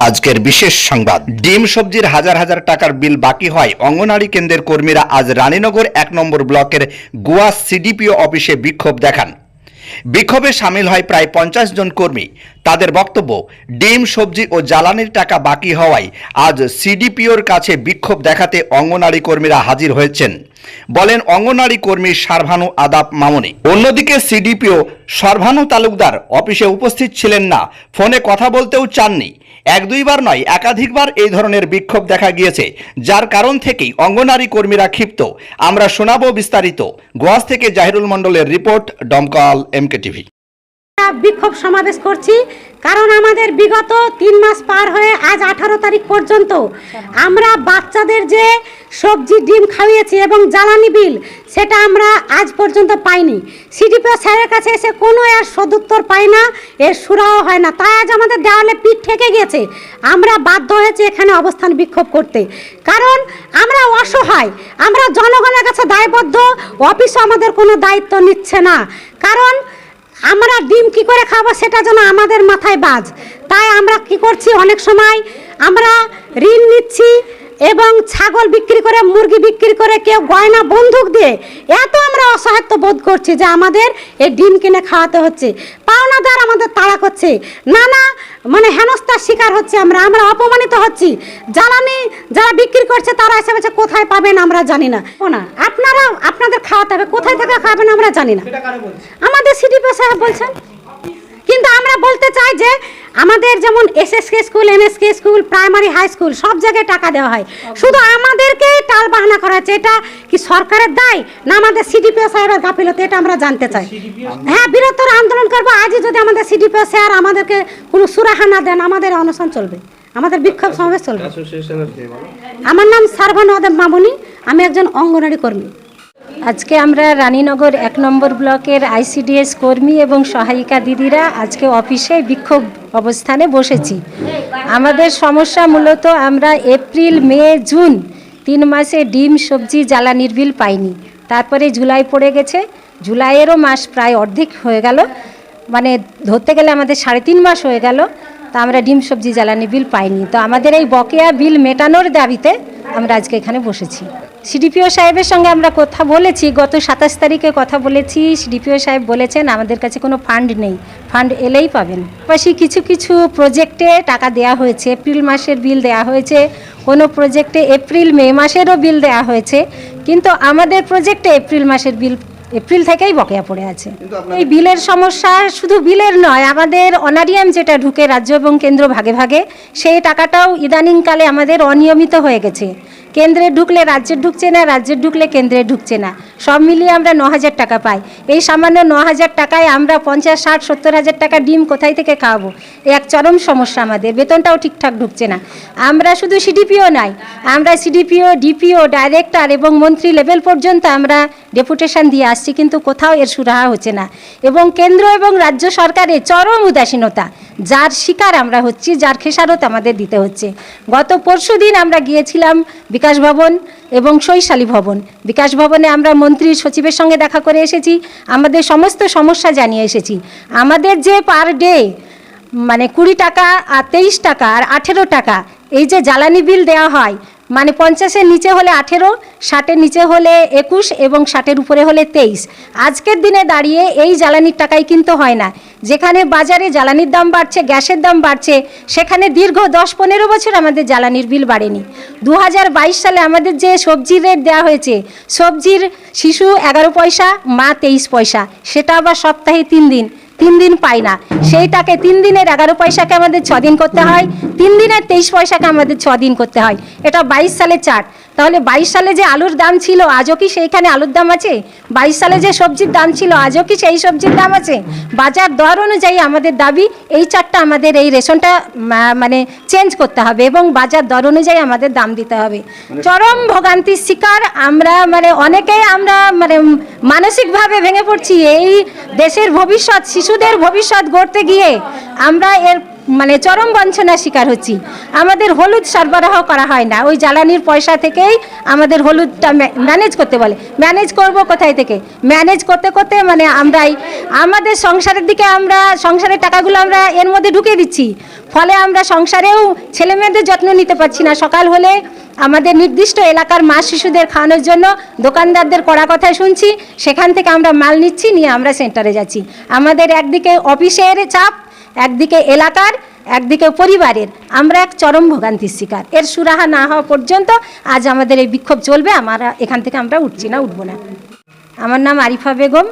আজকের বিশেষ সংবাদ। ডিম সবজির হাজার হাজার টাকার বিল বাকি হয়। অঙ্গনারী কেন্দ্রের কর্মীরা আজ রানীনগর এক নম্বর ব্লকের গোয়া সিডিপিও অফিসে বিক্ষোভ দেখান। বিক্ষোভে সামিল হয় প্রায় পঞ্চাশ জন কর্মী। তাদের বক্তব্য, ডিম, সবজি ও জ্বালানির টাকা বাকি হওয়ায় আজ সিডিপিওর কাছে বিক্ষোভ দেখাতে অঙ্গনারী কর্মীরা হাজির হয়েছেন। বলেন অঙ্গনারী কর্মী সারভানু আদাব মামনি। অন্যদিকে সিডিপিও সরভানু তালুকদার অফিসে উপস্থিত ছিলেন না। ফোনে কথা বলতেও চাননি। এক দুইবার নয়, একাধিকবার এই ধরনের বিক্ষোভ দেখা গিয়েছে, যার কারণ থেকেই অঙ্গনারী কর্মীরা ক্ষিপ্ত। আমরা শোনাবো বিস্তারিত। গোয়াস থেকে জাহিরুল মণ্ডলের রিপোর্ট ডমকল এমকে টিভি বিক্ষোভ সমাবেশ করছি। কারণ আমাদের বিগত তিন মাস পার হয়ে আজ আঠারো তারিখ পর্যন্ত আমরা বাচ্চাদের যে সবজি, ডিম খাইয়েছি এবং জ্বালানি বিল, সেটা আমরা আজ পর্যন্ত পাইনি। সিডিপিও স্যারের কাছে এসে কোনো এর সদুত্তর পাই না, এর সুরাও হয় না। তাই আজ আমাদের দেওয়ালে পিঠ ঠেকে গেছে আমরা বাধ্য হয়েছি এখানে অবস্থান বিক্ষোভ করতে। কারণ আমরা অসহায়, আমরা জনগণের কাছে দায়বদ্ধ, অফিসও আমাদের কোনো দায়িত্ব নিচ্ছে না। কারণ আমরা ডিম কি করে খাব সেটা যেন আমাদের মাথায় বাজ। তাই আমরা কি করছি? অনেক সময় আমরা ঋণ নিচ্ছি এবং ছাগল বিক্রি করে মুরগি বিক্রি করে কেউ গয়না বন্দুক দিয়ে এত আমরা অসহায়ত্ব বোধ করছি যে আমাদের এই ডিম কিনে খাওয়াতে হচ্ছে। পাওনাদার আমাদের তাড়া করছে। নানা মানে হেনস্থার শিকার হচ্ছে আমরা আমরা অপমানিত হচ্ছি। জ্বালানি যারা বিক্রি করছে তারা এসে বলছে কোথায় পাবেন আমরা জানি না। না আপনারা আপনাদের খাওয়াতে হবে কোথায় থেকে খাবেন আমরা জানি না। আমাদের সিডিপি সাহেব বলছেন। কিন্তু আমরা বলতে চাই যে আমাদের যেমন SSK school NSK school primary high school সব জায়গায় টাকা দেওয়া হয়। শুধু আমাদেরকে টাল বাহানা করা হচ্ছে এটা কি সরকারের দায় না আমাদের সিডিপিও সাহেবের গাফিলতি এটা আমরা জানতে চাই। হ্যাঁ বৃহত্তর আন্দোলন করব আজই যদি আমাদের সিডিপিও স্যার আমাদেরকে কোনো সুরাহা না দেন আমাদের অনশন চলবে আমাদের বিক্ষোভ সমাবেশ চলবে। আমার নাম সারভান আদম মামুনি আমি একজন অঙ্গনারী কর্মী। আজকে আমরা রানীনগর এক নম্বর ব্লকের আইসিডিএস কর্মী এবং সহায়িকা দিদিরা আজকে অফিসে বিক্ষোভ অবস্থানে বসেছি। আমাদের সমস্যা মূলত আমরা এপ্রিল, মে, জুন তিন মাসে ডিম, সবজি জ্বালানির বিল পাইনি। তারপরে জুলাই পড়ে গেছে। জুলাইয়েরও মাস প্রায় অর্ধেক হয়ে গেল। মানে ধরতে গেলে আমাদের সাড়ে তিন মাস হয়ে গেল। তা আমরা ডিম, সবজি জ্বালানি বিল পাইনি। তো আমাদের এই বকেয়া বিল মেটানোর দাবিতে আমরা আজকে এখানে বসেছি। সিডিপিও সাহেবের সঙ্গে আমরা কথা বলেছি, গত সাতাশ তারিখে কথা বলেছি, সিডিপিও সাহেব বলেছেন আমাদের কাছে কোনো ফান্ড নেই, ফান্ড এলেই পাবেন। পাশাপাশি কিছু কিছু প্রজেক্টে টাকা দেয়া হয়েছে, এপ্রিল মাসের বিল দেয়া হয়েছে, কোনো প্রজেক্টে এপ্রিল মে মাসেরও বিল দেয়া হয়েছে, কিন্তু আমাদের প্রজেক্টে এপ্রিল মাসের বিল এপ্রিল থেকেই বকেয়া পড়ে আছে। এই বিলের সমস্যা শুধু বিলের নয় আমাদের অনারিয়াম যেটা ঢুকে রাজ্য এবং কেন্দ্র ভাগে ভাগে সেই টাকাটাও ইদানিংকালে আমাদের অনিয়মিত হয়ে গেছে। কেন্দ্রে ঢুকলে রাজ্যে ঢুকছে না রাজ্যে ঢুকলে কেন্দ্রে ঢুকছে না। সব মিলিয়ে আমরা ন হাজার টাকা পাই। এই সামান্য ন হাজার টাকায় আমরা পঞ্চাশ ষাট সত্তর হাজার টাকা ডিম কোথায় থেকে খাওয়াবো? এই এক চরম সমস্যা আমাদের। বেতনটাও ঠিকঠাক ঢুকছে না। আমরা শুধু সিডিপিও নাই আমরা সিডিপিও ডিপিও ডাইরেক্টর এবং মন্ত্রী লেভেল পর্যন্ত আমরা ডেপুটেশন দিয়ে আসছি কিন্তু কোথাও এর সুরাহা হচ্ছে না। এবং কেন্দ্র এবং রাজ্য সরকারের চরম উদাসীনতা, যার শিকার আমরা হচ্ছি, যার খেসারত আমাদের দিতে হচ্ছে। গত পরশু দিন আমরা গিয়েছিলাম বিকাশ ভবন এবং শৈশালী ভবন। বিকাশ ভবনে আমরা মন্ত্রী সচিবের সঙ্গে দেখা করে এসেছি, আমাদের সমস্ত সমস্যা জানিয়ে এসেছি। আমাদের যে পার ডে মানে কুড়ি টাকা আর তেইশ টাকা আর আঠেরো টাকা, এই যে জ্বালানি বিল দেওয়া হয় মানে পঞ্চাশের নিচে হলে আঠেরো, ষাটের নিচে হলে একুশ এবং ষাটের উপরে হলে তেইশ। আজকের দিনে দাঁড়িয়ে এই জ্বালানির টাকাই কিন্তু হয় না। যেখানে বাজারে জ্বালানির দাম বাড়ছে, গ্যাসের দাম বাড়ছে, সেখানে দীর্ঘ দশ পনেরো বছর আমাদের জ্বালানির বিল বাড়েনি। দু হাজার বাইশ সালে আমাদের যে সবজির রেট দেওয়া হয়েছে, সবজির শিশু এগারো পয়সা, মা তেইশ পয়সা, সেটা আবার সপ্তাহে তিন দিন। তিন দিন পাই না। সেই সেইটাকে তিন দিনের এগারো পয়সাকে আমাদের দিন করতে হয়, তিন দিনের তেইশ পয়সাকে আমাদের দিন করতে হয়। এটা বাইশ সালে চার্ট। তাহলে বাইশ সালে যে আলুর দাম ছিল আজও কি সেইখানে আলুর দাম আছে? বাইশ সালে যে সবজির দাম ছিল আজও কি সেই সবজির দাম আছে? বাজার দর অনুযায়ী আমাদের দাবি এই চারটা আমাদের এই রেশনটা মানে চেঞ্জ করতে হবে এবং বাজার দর অনুযায়ী আমাদের দাম দিতে হবে। চরম ভোগান্তির শিকার আমরা মানে অনেকেই আমরা মানে মানসিকভাবে ভেঙে পড়ছি। এই দেশের ভবিষ্যৎ শিশুদের ভবিষ্যৎ গড়তে গিয়ে আমরা এর মানে চরম বঞ্চনার শিকার হচ্ছি। আমাদের হলুদ সরবরাহ করা হয় না। ওই জ্বালানির পয়সা থেকেই আমাদের হলুদটা ম্যানেজ করতে বলে। ম্যানেজ করব কোথায় থেকে? ম্যানেজ করতে করতে মানে আমরাই, আমাদের সংসারের দিকে আমরা, সংসারের টাকাগুলো আমরা এর মধ্যে ঢুকিয়ে দিচ্ছি। ফলে আমরা সংসারেও ছেলে মেয়েদের যত্ন নিতে পারছি না। সকাল হলে আমাদের নির্দিষ্ট এলাকার মা শিশুদের খাওয়ানোর জন্য দোকানদারদের কড়া কথা শুনছি। সেখান থেকে আমরা মাল নিচ্ছি, নিয়ে আমরা সেন্টারে যাচ্ছি। আমাদের একদিকে অফিসের চাপ একদিকে এলাকার, একদিকে পরিবারের। আমরা এক চরম ভোগান্তির শিকার। এর সুরাহা না হওয়া পর্যন্ত আজ আমাদের এই বিক্ষোভ চলবে। আমরা এখান থেকে আমরা উঠছি না, উঠবো না। আমার নাম আরিফা বেগম।